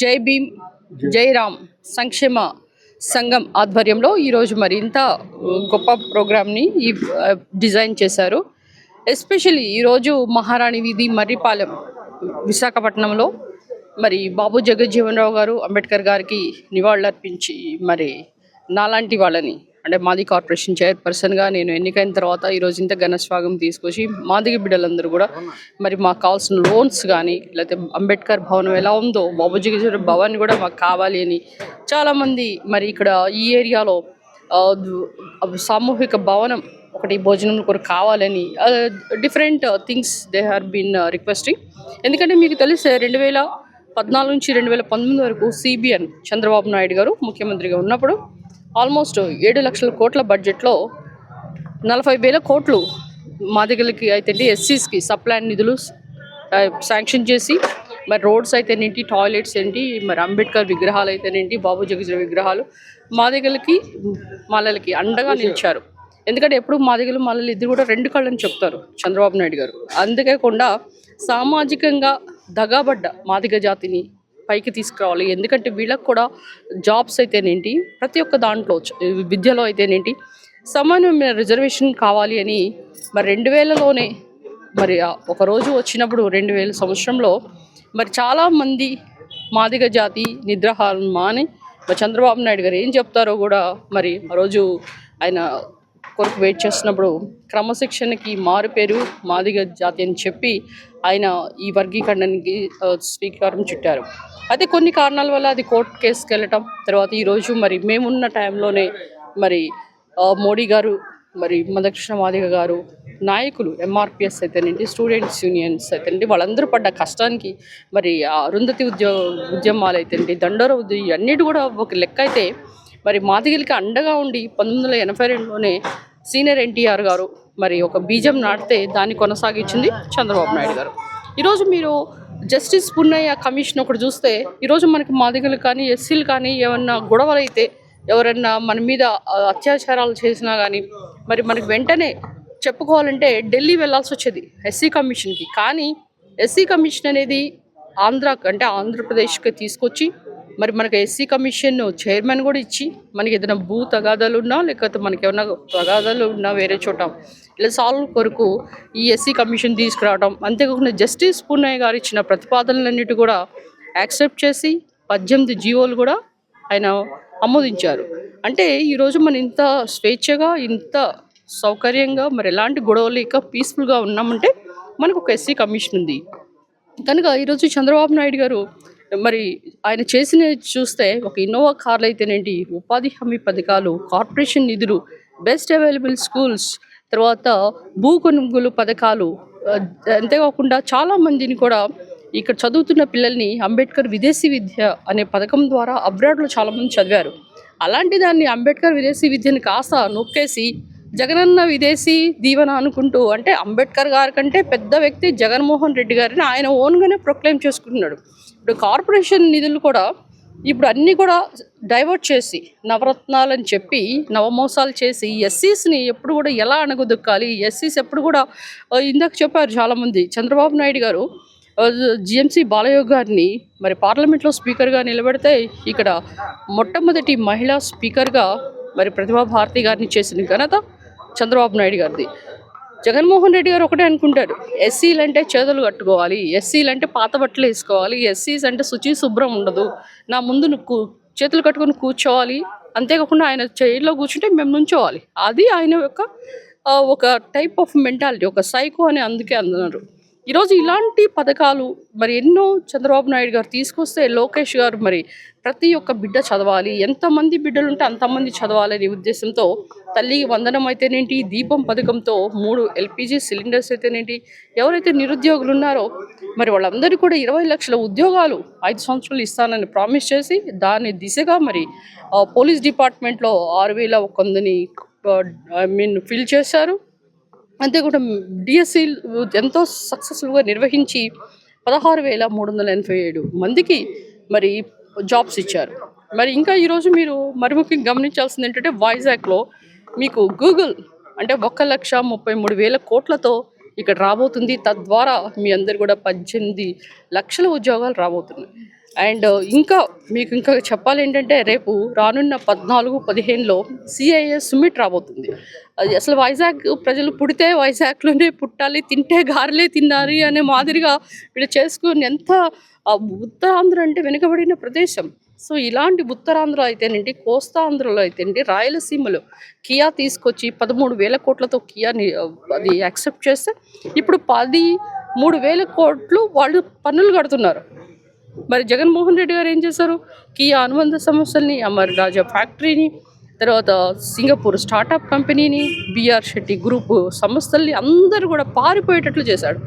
జై భీమ్ జై రామ్ సంక్షేమ సంఘం ఆధ్వర్యంలో ఈరోజు మరింత గొప్ప ప్రోగ్రామ్ని ఈ డిజైన్ చేశారు. ఎస్పెషల్లీ ఈరోజు మహారాణి వీధి మర్రిపాలెం విశాఖపట్నంలో మరి బాబు జగజ్జీవన్ రావు గారు అంబేద్కర్ గారికి నివాళులర్పించి మరి నాలాంటి వాళ్ళని అంటే మాది కార్పొరేషన్ చైర్పర్సన్గా నేను ఎన్నికైన తర్వాత ఈరోజు ఇంత ఘన స్వాగం తీసుకొచ్చి మాదిగ బిడ్డలందరూ కూడా మరి మాకు కావాల్సిన లోన్స్ కానీ లేకపోతే అంబేద్కర్ భవనం ఎలా ఉందో బాబుజీ భవన్ కూడా మాకు కావాలి అని చాలామంది మరి ఇక్కడ ఈ ఏరియాలో సామూహిక భవనం ఒకటి భోజనం కొరకు కావాలని different things they have been requesting. ఎందుకంటే మీకు తెలిసే రెండు వేల పద్నాలుగు నుంచి రెండు వేల పంతొమ్మిది వరకు సిబిఎన్ చంద్రబాబు నాయుడు గారు ముఖ్యమంత్రిగా ఉన్నప్పుడు ఆల్మోస్ట్ ఏడు లక్షల కోట్ల బడ్జెట్లో నలభై వేల కోట్లు మాదిగలకి అయితే ఎస్సీస్కి సప్లాన్ నిధులు శాంక్షన్ చేసి మరి రోడ్స్ అయితేనేంటి టాయిలెట్స్ ఏంటి మరి అంబేద్కర్ విగ్రహాలు అయితేనేంటి బాబు జగజీవ విగ్రహాలు మాదిగలకి మాలలకి అండగా నిలిచారు. ఎందుకంటే ఎప్పుడు మాదిగలు మాలలు ఇద్దరు కూడా రెండు కళ్ళని చెప్తారు చంద్రబాబు నాయుడు గారు. అందుకేకుండా సామాజికంగా దగాబడ్డ మాదిగ జాతిని పైకి తీసుకురావాలి. ఎందుకంటే వీళ్ళకు కూడా జాబ్స్ అయితేనేంటి ప్రతి ఒక్క దాంట్లో విద్యలో అయితేనేంటి సమానమైన రిజర్వేషన్ కావాలి అని మరి రెండు వేలలోనే మరి ఒకరోజు ఒక రోజు వచ్చినప్పుడు రెండు వేల సంవత్సరంలో మరి చాలామంది మాదిగ జాతి నిద్రాహారం మాని మరి చంద్రబాబు నాయుడు గారు ఏం చెప్తారో కూడా మరి ఆ రోజు ఆయన కొరకు వెయిట్ చేస్తున్నప్పుడు క్రమశిక్షణకి మారు పేరు మాదిగ జాతి అని చెప్పి ఆయన ఈ వర్గీకరణకి స్వీకారం చుట్టారు. అయితే కొన్ని కారణాల వల్ల అది కోర్టు కేసుకి వెళ్ళటం తర్వాత ఈరోజు మరి మేమున్న టైంలోనే మరి మోడీ గారు మరి మందకృష్ణ మాదిగ గారు నాయకులు ఎంఆర్పిఎస్ అయితేనేంటి స్టూడెంట్స్ యూనియన్స్ అయితేనేంటి వాళ్ళందరూ పడ్డ కష్టానికి మరి అరుంధతి ఉద్యో ఉద్యమాలు అయితేనేంటి దండోర ఉద్యమం అన్నిటి కూడా ఒక లెక్క అయితే మరి మాదిగిలికి అండగా ఉండి పంతొమ్మిది వందల ఎనభై రెండులోనే సీనియర్ ఎన్టీఆర్ గారు మరి ఒక బీజం నాటితే దాన్ని కొనసాగించింది చంద్రబాబు నాయుడు గారు. ఈరోజు మీరు జస్టిస్ పున్నయ్య కమిషన్ ఒకటి చూస్తే ఈరోజు మనకి మాదిగలు కానీ ఎస్సీలు కానీ ఏమన్నా గొడవలు అయితే ఎవరన్నా మన మీద అత్యాచారాలు చేసినా కానీ మరి మనకి వెంటనే చెప్పుకోవాలంటే ఢిల్లీ వెళ్ళాల్సి వచ్చేది ఎస్సీ కమిషన్కి. కానీ ఎస్సీ కమిషన్ అనేది ఆంధ్ర అంటే ఆంధ్రప్రదేశ్కి తీసుకొచ్చి మరి మనకి ఎస్సీ కమిషన్ చైర్మన్ కూడా ఇచ్చి మనకి ఏదైనా భూ తగాదాలు ఉన్నా లేకపోతే మనకి ఏమైనా తగాదాలు ఉన్నా వేరే చోట ఇలా సాల్వ్ కొరకు ఈ ఎస్సీ కమిషన్ తీసుకురావడం అంతేకాకుండా జస్టిస్ పూర్ణయ్య గారు ఇచ్చిన ప్రతిపాదనలన్నిటి కూడా యాక్సెప్ట్ చేసి పద్దెనిమిది జీవోలు కూడా ఆయన ఆమోదించారు. అంటే ఈరోజు మనం ఇంత స్వేచ్ఛగా ఇంత సౌకర్యంగా మరి ఎలాంటి గొడవలు లేక పీస్ఫుల్గా ఉన్నామంటే మనకు ఒక ఎస్సీ కమిషన్ ఉంది. కనుక ఈరోజు చంద్రబాబు నాయుడు గారు మరి ఆయన చేసిన చూస్తే ఒక ఇన్నోవా కార్లు అయితేనేంటి? ఉపాధి హామీ పథకాలు కార్పొరేషన్ నిధులు బెస్ట్ అవైలబుల్ స్కూల్స్ తర్వాత భూ కొనుగోలు పథకాలు అంతేకాకుండా చాలామందిని కూడా ఇక్కడ చదువుతున్న పిల్లల్ని అంబేద్కర్ విదేశీ విద్య అనే పథకం ద్వారా అబ్రాడ్లో చాలామంది చదివారు. అలాంటి దాన్ని అంబేద్కర్ విదేశీ విద్యను కాస్త నొక్కేసి జగనన్న విదేశీ దీవెన అనుకుంటూ అంటే అంబేద్కర్ గారి కంటే పెద్ద వ్యక్తి జగన్మోహన్ రెడ్డి గారిని ఆయన ఓన్గానే ప్రొక్లెయిమ్ చేసుకుంటున్నాడు. ఇప్పుడు కార్పొరేషన్ నిధులు కూడా ఇప్పుడు అన్నీ కూడా డైవర్ట్ చేసి నవరత్నాలని చెప్పి నవమోసాలు చేసి ఎస్సీస్ని ఎప్పుడు కూడా ఎలా అణగదొక్కాలి ఎస్సీస్ ఎప్పుడు కూడా ఇందాక చెప్పారు చాలామంది చంద్రబాబు నాయుడు గారు జిఎంసీ బాలయ్య గారిని మరి పార్లమెంట్లో స్పీకర్గా నిలబెడితే ఇక్కడ మొట్టమొదటి మహిళా స్పీకర్గా మరి ప్రతిభా భారతి గారిని చేసిన ఘనత చంద్రబాబు నాయుడు గారిది. జగన్మోహన్ రెడ్డి గారు ఒకటే అనుకుంటారు. ఎస్సీలు అంటే చేతులు కట్టుకోవాలి ఎస్సీలు అంటే పాత బట్టలు వేసుకోవాలి ఎస్సీస్ అంటే శుచి శుభ్రం ఉండదు నా ముందు నువ్వు కూ- చేతులు కట్టుకొని కూర్చోవాలి. అంతేకాకుండా ఆయన చైర్లో కూర్చుంటే మేము నుంచోవాలి. అది ఆయన యొక్క ఒక టైప్ ఆఫ్ మెంటాలిటీ ఒక సైకో అని అందుకే అన్నారు. ఈరోజు ఇలాంటి పథకాలు మరి ఎన్నో చంద్రబాబు నాయుడు గారు తీసుకొస్తే లోకేష్ గారు మరి ప్రతి ఒక్క బిడ్డ చదవాలి. ఎంతమంది బిడ్డలు ఉంటే అంతమంది చదవాలనే ఉద్దేశంతో తల్లికి వందనం అయితేనేంటి దీపం పథకంతో మూడు ఎల్పిజి సిలిండర్స్ అయితేనేంటి ఎవరైతే నిరుద్యోగులు ఉన్నారో మరి వాళ్ళందరికీ కూడా ఇరవై లక్షల ఉద్యోగాలు ఐదు సంవత్సరాలు ఇస్తానని ప్రామిస్ చేసి దాని దిశగా మరి పోలీస్ డిపార్ట్మెంట్లో ఆరు వేల కొందని ఐ మీన్ ఫిల్ చేశారు. అంతేకాకుండా డిఎస్సి ఎంతో సక్సెస్ఫుల్గా నిర్వహించి పదహారు వేల మూడు వందల ఎనభై ఏడు మందికి మరి జాబ్స్ ఇచ్చారు. మరి ఇంకా ఈరోజు మీరు మరి ముఖ్యంగా గమనించాల్సింది ఏంటంటే వైజాగ్లో మీకు గూగుల్ అంటే ఒక్క లక్ష ముప్పై మూడు వేల కోట్లతో ఇక్కడ రాబోతుంది. తద్వారా మీ అందరు కూడా పద్దెనిమిది లక్షల ఉద్యోగాలు రాబోతున్నాయి. అండ్ ఇంకా మీకు ఇంకా చెప్పాలి ఏంటంటే రేపు రానున్న పద్నాలుగు పదిహేనులో సిఐఏ సుమిట్ రాబోతుంది. అసలు వైజాగ్ ప్రజలు పుడితే వైజాగ్లోనే పుట్టాలి తింటే గారెలే తినాలి అనే మాదిరిగా వీళ్ళు చేసుకుని ఎంత ఉత్తరాంధ్ర అంటే వెనుకబడిన ప్రదేశం. సో ఇలాంటి ఉత్తరాంధ్ర అయితేనండి కోస్తాంధ్రలో అయితేనండి రాయలసీమలో కియా తీసుకొచ్చి పదమూడు వేల కోట్లతో కియాని అది యాక్సెప్ట్ చేస్తే ఇప్పుడు పది మూడు వేల కోట్లు వాళ్ళు పన్నులు కడుతున్నారు. మరి జగన్మోహన్ రెడ్డి గారు ఏం చేశారు? కియా అనుబంధ సంస్థల్ని అమర్ రాజా ఫ్యాక్టరీని తర్వాత సింగపూర్ స్టార్టప్ కంపెనీని బిఆర్ శెట్టి గ్రూపు సంస్థల్ని అందరూ కూడా పారిపోయేటట్లు చేశాడు.